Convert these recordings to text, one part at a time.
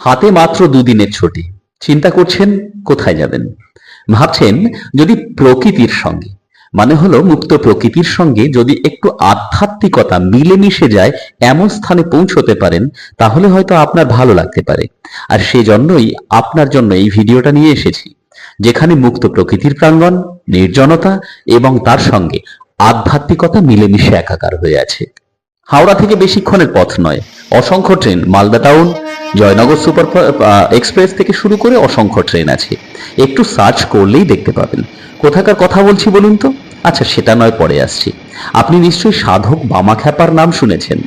হাতে মাত্র দুদিনের ছুটি। চিন্তা করছেন, কোথায় যাবেন? ভাবছেন, যদি প্রকৃতির সঙ্গে মানে হলো মুক্ত প্রকৃতির সঙ্গে যদি একটু আধ্যাত্মিকতা মিলেমিশে যায়, এমন স্থানে পৌঁছতে পারেন, তাহলে হয়তো আপনার ভালো লাগতে পারে। আর সেজন্যই আপনার জন্য এই ভিডিওটা নিয়ে এসেছি, যেখানে মুক্ত প্রকৃতির প্রাঙ্গণ, নির্জনতা এবং তার সঙ্গে আধ্যাত্মিকতা মিলেমিশে একাকার হয়ে আছে। হাওড়া থেকে বেশিক্ষণের পথ নয়। অসংখ্য train, Malda town, Jaynagar super express থেকে শুরু করে অসংখ্য ট্রেন আছে। একটু সার্চ করলেই দেখতে পাবেন। কোথাকার কথা বলছি বলুন তো? আচ্ছা সেটা নয়, পরে আসছি। আপনি নিশ্চয়ই সাধক বামা খ্যাপার নাম শুনেছেন।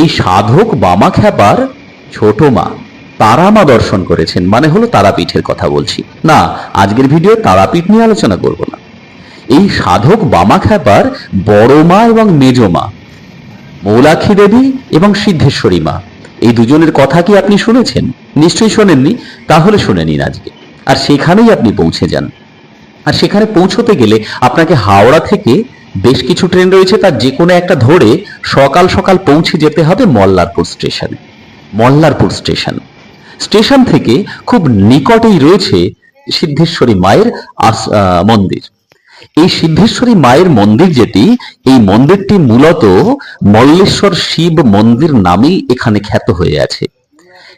এই সাধক বামা খ্যাপার ছোট মা, তারামা দর্শন করেছেন মানে হলো তারাপীঠের কথা বলছি। না, আজকের ভিডিও তারাপীঠ নিয়ে আলোচনা করব না। এই সাধক বামা খ্যাপার বড় মা এবং মেজ মা মৌলাক্ষী দেবী এবং সিদ্ধেশ্বরী মা। এই দুজনের কথা কি আপনি শুনেছেন? নিশ্চয়ই শোনেননি। তাহলে শুনে নিন আজকে। আর সেখানেই আপনি পৌঁছে যান। আর সেখানে পৌঁছতে গেলে আপনাকে হাওড়া থেকে বেশ কিছু ট্রেন রয়েছে, তার যে কোনো একটা ধরে সকাল সকাল পৌঁছে যেতে হবে মল্লারপুর স্টেশনে। মল্লারপুর স্টেশন। স্টেশন থেকে খুব নিকটেই রয়েছে সিদ্ধেশ্বরী মায়ের মন্দির। এই সিদ্ধেশ্বরী মায়ের মন্দির যেটি, এই মন্দিরটি মূলত মল্লেশ্বর শিব মন্দির নামেই এখানে খ্যাত হয়ে আছে।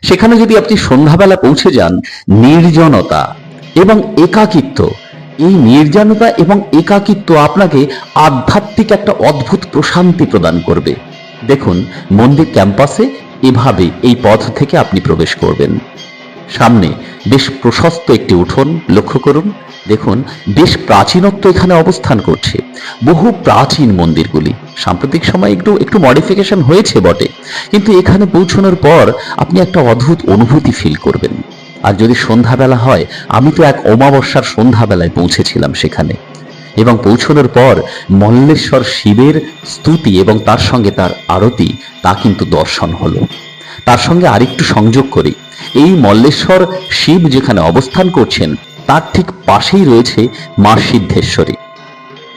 সেখানে যদি আপনি সন্ধ্যাবেলা পৌঁছে যান, নির্জনতা এবং একাকিত্ব, এই নির্জনতা এবং একাকিত্ব আপনাকে আধ্যাত্মিক একটা অদ্ভুত প্রশান্তি প্রদান করবে। দেখুন, মন্দির ক্যাম্পাসে এভাবে এই পথ থেকে আপনি প্রবেশ করবেন। সামনে বেশ প্রশস্ত একটি উঠোন লক্ষ্য করুন। দেখুন, বেশ প্রাচীনত্ব এখানে অবস্থান করছে। বহু প্রাচীন মন্দিরগুলি। সাম্প্রতিক সময় একটু একটু মডিফিকেশন হয়েছে বটে। কিন্তু এখানে পৌঁছানোর পর আপনি একটা অদ্ভুত অনুভূতি ফিল করবেন। আর যদি সন্ধ্যাবেলা হয়, আমি তো এক অমাবস্যার সন্ধ্যাবেলায় পৌঁছেছিলাম সেখানে। এবং পৌঁছানোর পর মল্লেশ্বর শিবের স্তুতি এবং তার সঙ্গে তার আরতি, তা কিন্তু দর্শন হলো। তার সঙ্গে আরেকটু সংযোগ করি। এই মল্লেশ্বর শিব যেখানে অবস্থান করছেন, তার ঠিক পাশেই রয়েছে মা সিদ্ধেশ্বরী।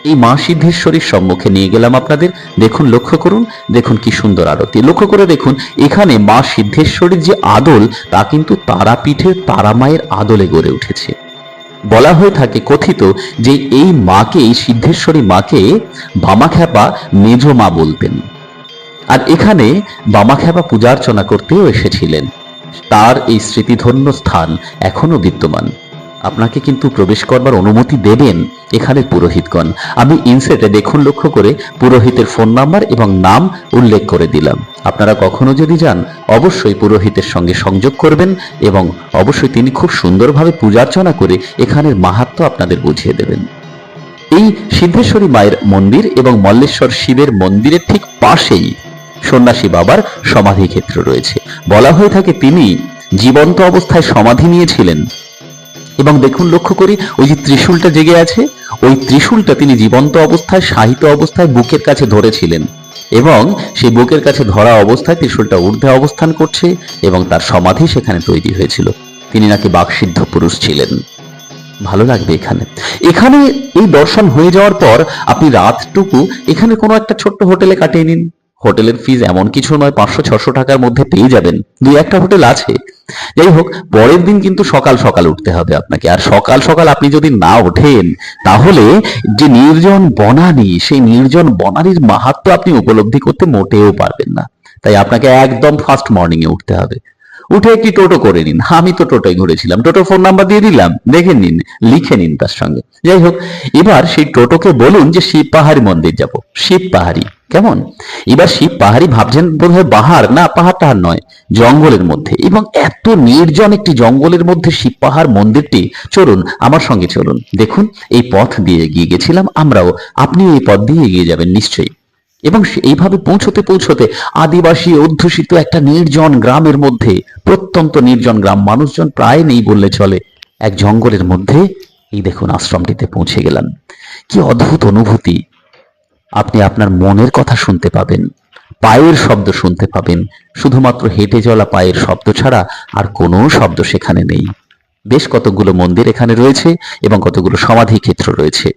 এই মা সিদ্ধেশ্বরীর সম্মুখে নিয়ে গেলাম আপনাদের। দেখুন, লক্ষ্য করুন, দেখুন কি সুন্দর আরতি। লক্ষ্য করে দেখুন, এখানে মা সিদ্ধেশ্বরীর যে আদল, তা কিন্তু তারাপীঠের তারামায়ের আদলে গড়ে উঠেছে। বলা হয়ে থাকে কথিত যে এই মাকে এই সিদ্ধেশ্বরী মাকে বামাখ্যাপা মেজ মা বলতেন। আর এখানে বামাখ্যাপা পূজার্চনা করতেও এসেছিলেন। তার এই স্মৃতিধন্য স্থান এখনও বিদ্যমান। আপনাকে কিন্তু প্রবেশ করবার অনুমতি দেবেন এখানে পুরোহিতগণ। আমি ইনসেটে দেখুন লক্ষ্য করে পুরোহিতের ফোন নাম্বার এবং নাম উল্লেখ করে দিলাম। আপনারা কখনো যদি যান, অবশ্যই পুরোহিতের সঙ্গে সংযোগ করবেন এবং অবশ্যই তিনি খুব সুন্দরভাবে পূজার্চনা করে এখানের মাহাত্ম্য আপনাদের বুঝিয়ে দেবেন। এই সিদ্ধেশ্বরী মায়ের মন্দির এবং মল্লেশ্বর শিবের মন্দিরের ঠিক পাশেই সন্ন্যাসী বাবার সমাধি ক্ষেত্র রয়েছে। বলা হয়ে থাকে, তিনি জীবন্ত অবস্থায় সমাধি নিয়েছিলেন। এবং দেখুন, লক্ষ্য করি, ওই যে ত্রিশূলটা জেগে আছে, ওই ত্রিশূলটা তিনি জীবন্ত অবস্থায়, সাহিত্য অবস্থায় বুকের কাছে ধরেছিলেন। এবং সেই বুকের কাছে ধরা অবস্থায় ত্রিশূলটা ঊর্ধ্বে অবস্থান করছে এবং তার সমাধি সেখানে তৈরি হয়েছিল। তিনি নাকি বাকসিদ্ধ পুরুষ ছিলেন। ভালো লাগবে এখানে। এখানে এই দর্শন হয়ে যাওয়ার পর আপনি রাতটুকু এখানে কোনো একটা ছোট্ট হোটেলে কাটিয়ে নিন। হোটেলের ফিজ এমন কিছু নয়, পাঁচশো ছশো টাকার মধ্যে পেয়ে যাবেন। দুই একটা হোটেল আছে। যাই হোক, পরের দিন কিন্তু সকাল সকাল উঠতে হবে আপনাকে। আর সকাল সকাল আপনি যদি না ওঠেন, তাহলে যে নির্জন বনানী, সেই নির্জন বনানীর মাহাত্ম আপনি উপলব্ধি করতে মোটেও পারবেন না। তাই আপনাকে একদম ফার্স্ট মর্নিং এ উঠতে হবে। উঠে একটি টোটো করে নিন। আমি তো টোটোয় ঘুরেছিলাম। টোটো ফোন নাম্বার দিয়ে দিলাম। দেখে নিন, লিখে নিন তার সঙ্গে। যাই হোক, এবার সেই টোটোকে বলুন যে শিব পাহাড়ি মন্দির যাব। শিব পাহাড়ি। কেমন? এবার শিব পাহাড়ি ভাবছেন বোধহয় পাহাড় না পাহাড় টাহাড় নয়, জঙ্গলের মধ্যে। এবং এত নির্জন একটি জঙ্গলের মধ্যে শিব পাহাড় মন্দিরটি, চলুন আমার সঙ্গে চলুন। দেখুন, এই পথ দিয়ে এগিয়ে গেছিলাম আমরাও। আপনিও এই পথ দিয়ে এগিয়ে যাবেন নিশ্চয়ই। এবং এইভাবে পৌঁছতে পৌঁছতে আদিবাসী, অধ্যুষিত একটা নির্জন গ্রামের মধ্যে, প্রত্যন্ত নির্জন গ্রাম মানুষজন প্রায় নেই বললে চলে। এক জঙ্গলের মধ্যে, এই দেখুন আশ্রমটিতে পৌঁছে গেলাম। কি অদ্ভুত অনুভূতি! আপনি আপনার মনের কথা শুনতে পাবেন, পায়ের শব্দ শুনতে পাবেন, শুধুমাত্র হেঁটে চলা পায়ের শব্দ ছাড়া আর কোনো শব্দ সেখানে নেই। বেশ কতগুলো মন্দির এখানে রয়েছে এবং কতগুলো সমাধি ক্ষেত্র রয়েছে।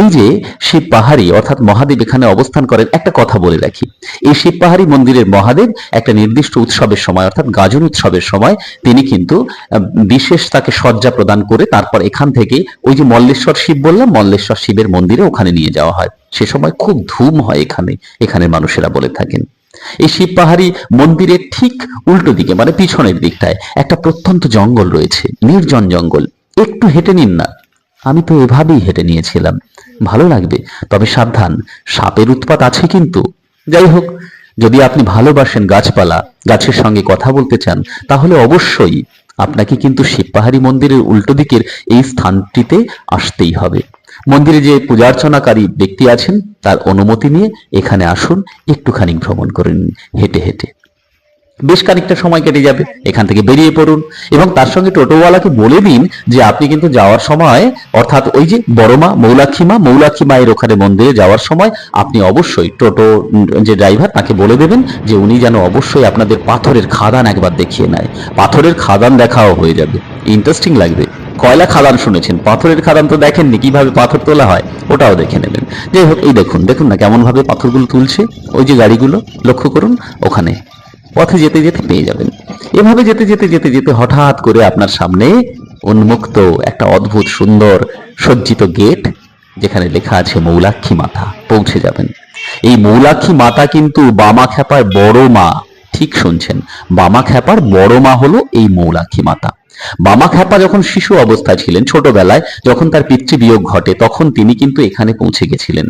এই যে শিব পাহাড়ি, অর্থাৎ মহাদেব এখানে অবস্থান করেন, একটা কথা বলে রাখি। এই শিব পাহাড়ি মন্দিরের মহাদেব একটা নির্দিষ্ট উৎসবের সময়, অর্থাৎ গাজন উৎসবের সময়, তিনি কিন্তু বিশেষ তাকে সজ্জা প্রদান করে তারপর এখান থেকে ওই যে মল্লেশ্বর শিব বললাম, মল্লেশ্বর শিবের মন্দিরে ওখানে নিয়ে যাওয়া হয়। সে সময় খুব ধুম হয় এখানে এখানে মানুষেরা বলে থাকেন। এই শিব পাহাড়ি মন্দিরের ঠিক উল্টো দিকে মানে পিছনের দিকটায় একটা প্রত্যন্ত জঙ্গল রয়েছে, নির্জন জঙ্গল। একটু হেঁটে নিন না। আমি তো এভাবেই হেঁটে নিয়েছিলাম। ভালো লাগবে, তবে সাবধান, সাপের উৎপাত আছে কিন্তু। যাই হোক, যদি আপনি ভালোবাসেন গাছপালা, গাছের সঙ্গে কথা বলতে চান, তাহলে অবশ্যই আপনাকে কিন্তু শিবপাহাড়ি মন্দিরের উল্টো দিকের এই স্থানটিতে আসতেই হবে। মন্দিরে যে পূজার্চনাকারী ব্যক্তি আছেন, তার অনুমতি নিয়ে এখানে আসুন, একটুখানি ভ্রমণ করে নিন, হেঁটে হেঁটে। বেশ খানিকটা সময় কেটে যাবে, এখান থেকে বেরিয়ে পড়ুন। এবং তার সঙ্গে টোটোওয়ালাকে বলে দিন যে আপনি কিন্তু যাওয়ার সময়, অর্থাৎ ওই যে বড়মা মৌলাক্ষী মা, মৌলাক্ষী মায়ের ওখানে মন্দিরে যাওয়ার সময় আপনি অবশ্যই টোটো যে ড্রাইভার তাকে বলে দেবেন যে উনি যেন অবশ্যই আপনাদের পাথরের খাদান একবার দেখিয়ে নেয়। পাথরের খাদান দেখাও হয়ে যাবে। ইন্টারেস্টিং লাগবে। কয়লা খাদান শুনেছেন? পাথরের খাদান তো দেখেননি, কীভাবে পাথর তোলা হয়? ওটাও দেখে নেবেন। যাই হোক, এই দেখুন দেখুন না কেমন ভাবে পাথরগুলো তুলছে। ওই যে গাড়িগুলো, লক্ষ্য করুন, ওখানে পথে যেতে যেতে পেয়ে যাবেন। এভাবে যেতে যেতে যেতে যেতে হঠাৎ করে আপনার সামনে উন্মুক্ত একটা অদ্ভুত সুন্দর সজ্জিত গেট, যেখানে লেখা আছে মৌলাক্ষী মাতা, পৌঁছে যাবেন। এই মৌলাক্ষী মাতা কিন্তু বামা খ্যাপার বড় মা, ঠিক শুনছেন, বামা খ্যাপার বড় মা হলো এই মৌলাক্ষী মাতা। বামা খ্যাপা যখন শিশু অবস্থায় ছিলেন ছোটবেলায়, যখন তার পিতৃবিয়োগ ঘটে, তখন তিনি কিন্তু এখানে পৌঁছে গেছিলেন।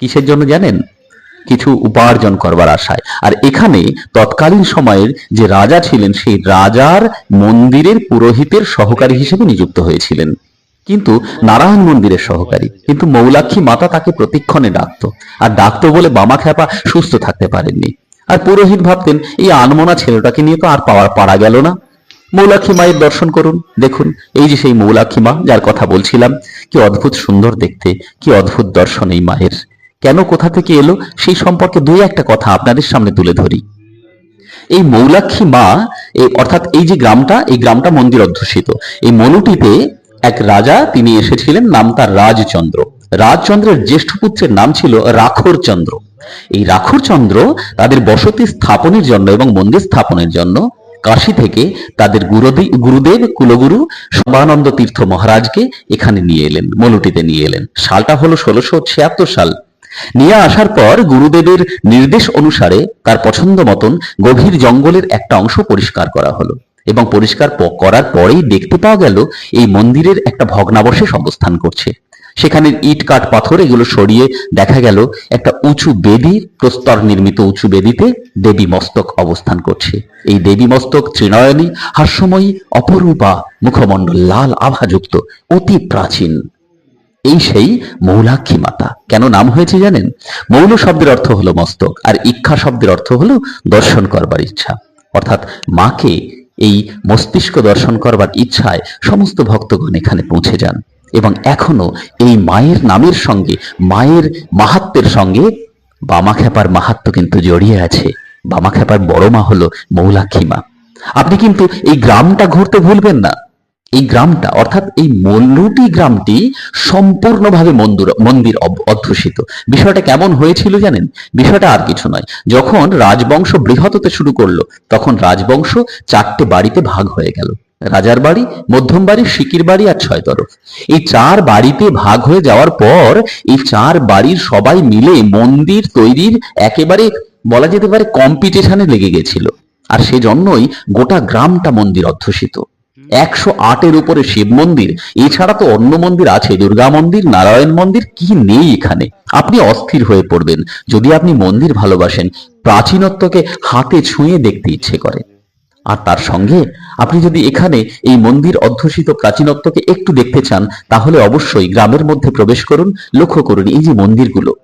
কিসের জন্য জানেন? কিছু উপার্জন করবার আশায়। আর এখানে তৎকালীন সময়ের যে রাজা ছিলেন, সেই রাজার মন্দিরের পুরোহিতের সহকারী হিসেবে নিযুক্ত হয়েছিলেন। কিন্তু নারায়ণ মন্দিরের সহকারী, কিন্তু মৌলাক্ষী মাতা তাকে প্রতিক্ষণে ডাকতো। আর ডাকতো বলে বামা খ্যাপা সুস্থ থাকতে পারেননি। আর পুরোহিত ভাবতেন, এই আনমনা ছেলেটাকে নিয়ে তো আর পাওয়ার পারা গেল না। মৌলাক্ষী মায়ের দর্শন করুন, দেখুন, এই যে সেই মৌলাক্ষী মা, যার কথা বলছিলাম, কি অদ্ভুত সুন্দর দেখতে, কি অদ্ভুত দর্শন এই মায়ের। কেন কোথা থেকে এলো সেই সম্পর্কে দুই একটা কথা আপনাদের সামনে তুলে ধরি। এই মৌলাক্ষী মা অর্থাৎ এই যে গ্রামটা, এই গ্রামটা মন্দির অধ্যুষিত। এই মনুটিতে এক রাজা, তিনি এসেছিলেন, নাম তার রাজচন্দ্র। রাজচন্দ্রের জ্যেষ্ঠ পুত্রের নাম ছিল রাখর চন্দ্র এই রাখর চন্দ্র তাদের বসতি স্থাপনের জন্য এবং মন্দির স্থাপনের জন্য কাশী থেকে তাদের গুরুদেব গুরুদেব, কুলগুরু সবানন্দ তীর্থ মহারাজকে এখানে নিয়ে এলেন, মনুটিতে নিয়ে এলেন। সালটা হলো ষোলোশো ছিয়াত্তর সাল। নিয়ে আসার পর গুরুদেবের নির্দেশ অনুসারে তার পছন্দ মতন গভীর জঙ্গলের একটা অংশ পরিষ্কার করা হলো এবং পরিষ্কার করার পরেই দেখতে পাওয়া গেল এই মন্দিরের একটা ভগ্নাবশেষ অবস্থান করছে। সেখানে ইট, কাঠ, পাথর এগুলো সরিয়ে দেখা গেল একটা উঁচু বেদি, প্রস্তর নির্মিত উঁচু বেদিতে দেবী মস্তক অবস্থান করছে। এই দেবী মস্তক ত্রিনয়নী, হাস্যময়ী, অপরূপা, মুখমণ্ডল, লাল, আভাযুক্ত, অতি প্রাচীন। এই সেই মৌলাক্ষী মাতা। কেন নাম হয়েছে জানেন? মৌল শব্দের অর্থ হলো মস্তক, আর ইচ্ছা শব্দের অর্থ হলো দর্শন করবার ইচ্ছা। অর্থাৎ মাকে এই মস্তিষ্ক দর্শন করবার ইচ্ছায় সমস্ত ভক্তগণ এখানে পৌঁছে যান। এবং এখনও এই মায়ের নামের সঙ্গে, মায়ের মাহাত্মের সঙ্গে বামাখ্যাপার মাহাত্ম কিন্তু জড়িয়ে আছে। বামাখ্যাপার বড় মা হলো মৌলাক্ষী মা। আপনি কিন্তু এই গ্রামটা ঘুরতে ভুলবেন না। এই গ্রামটা, অর্থাৎ এই মল্লুটি গ্রামটি সম্পূর্ণভাবে মন্দির মন্দির অধ্যুষিত। বিষয়টা কেমন হয়েছিল জানেন? বিষয়টা আর কিছু নয়। যখন রাজবংশ বৃহৎ হতে শুরু করল, তখন রাজবংশ চারটে বাড়িতে ভাগ হয়ে গেল। রাজার বাড়ি, মধ্যম বাড়ি, সিকির বাড়ি আর ছয় তরফ এই চার বাড়িতে ভাগ হয়ে যাওয়ার পর, এই চার বাড়ির সবাই মিলে মন্দির তৈরির একেবারে বলা যেতে পারে কম্পিটিশনে লেগে গেছিল। আর সেজন্যই গোটা গ্রামটা মন্দির অধ্যুষিত। একশো আটের উপরে শিব মন্দির। এছাড়া তো অন্য মন্দির আছে, দুর্গা মন্দির, নারায়ণ মন্দির, কি নেই এখানে? আপনি অস্থির হয়ে পড়বেন। যদি আপনি মন্দির ভালোবাসেন, প্রাচীনত্বকে হাতে ছুঁয়ে দেখতে ইচ্ছে করে। আর তার সঙ্গে, আপনি যদি এখানে এই মন্দির অধ্যুষিত প্রাচীনত্বকে একটু দেখতে চান, তাহলে অবশ্যই গ্রামের মধ্যে প্রবেশ করুন, লক্ষ্য করুন এই যে মন্দিরগুলো।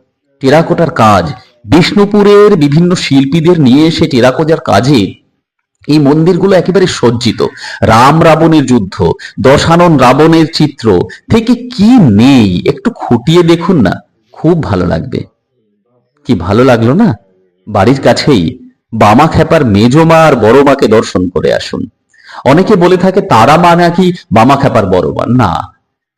টেরাকোটার কাজ। বিষ্ণুপুরের বিভিন্ন শিল্পীদের নিয়ে এসে টেরাকোটার কাজে এই মন্দিরগুলো একেবারে সজ্জিত। রাম রাবণের যুদ্ধ, দশানন রাবণের চিত্র, থেকে কি নেই? একটু খুঁটিয়ে দেখুন না। খুব ভালো লাগবে। কি ভালো লাগল না? বাড়ির কাছেই বামা খ্যাপার মেজমা আর বড় মাকে দর্শন করে আসুন। অনেকে বলে থাকে, তারা মা নাকি বামা খ্যাপার বড় মা। না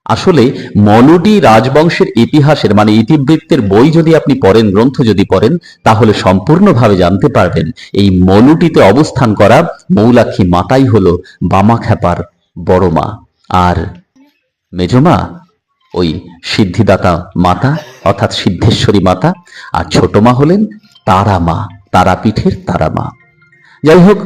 আসলে মনুটি রাজবংশের ইতিহাসের মানে ইতিবৃত্তের বই যদি আপনি পড়েন, গ্রন্থ যদি পড়েন, তাহলে সম্পূর্ণভাবে জানতে পারবেন এই মনুটিতে অবস্থান করা মৌলাক্ষী মাতাই হলো বামাখ্যাপার বড় মা। আর মেজমা, ওই সিদ্ধিদাতা মাতা, অর্থাৎ সিদ্ধেশ্বরী মাতা, আর ছোট মা হলেন তারা মা তারাপীঠের তারা মা। যাই হোক,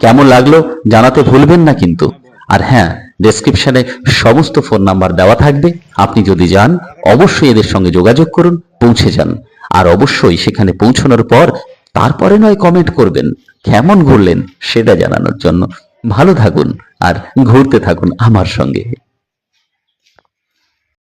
কেমন লাগল জানাতে ভুলবেন না কিন্তু। আর হ্যাঁ ডেসক্রিপশনে সমস্ত ফোন নাম্বার দেওয়া থাকবে। আপনি যদি যান, অবশ্যই এদের সঙ্গে যোগাযোগ করুন, পৌঁছে যান। আর অবশ্যই সেখানে পৌঁছানোর পর তারপরে নয় কমেন্ট করবেন। কেমন ঘুরলেন সেটা জানানোর জন্য। ভালো থাকুন আর ঘুরতে থাকুন আমার সঙ্গে।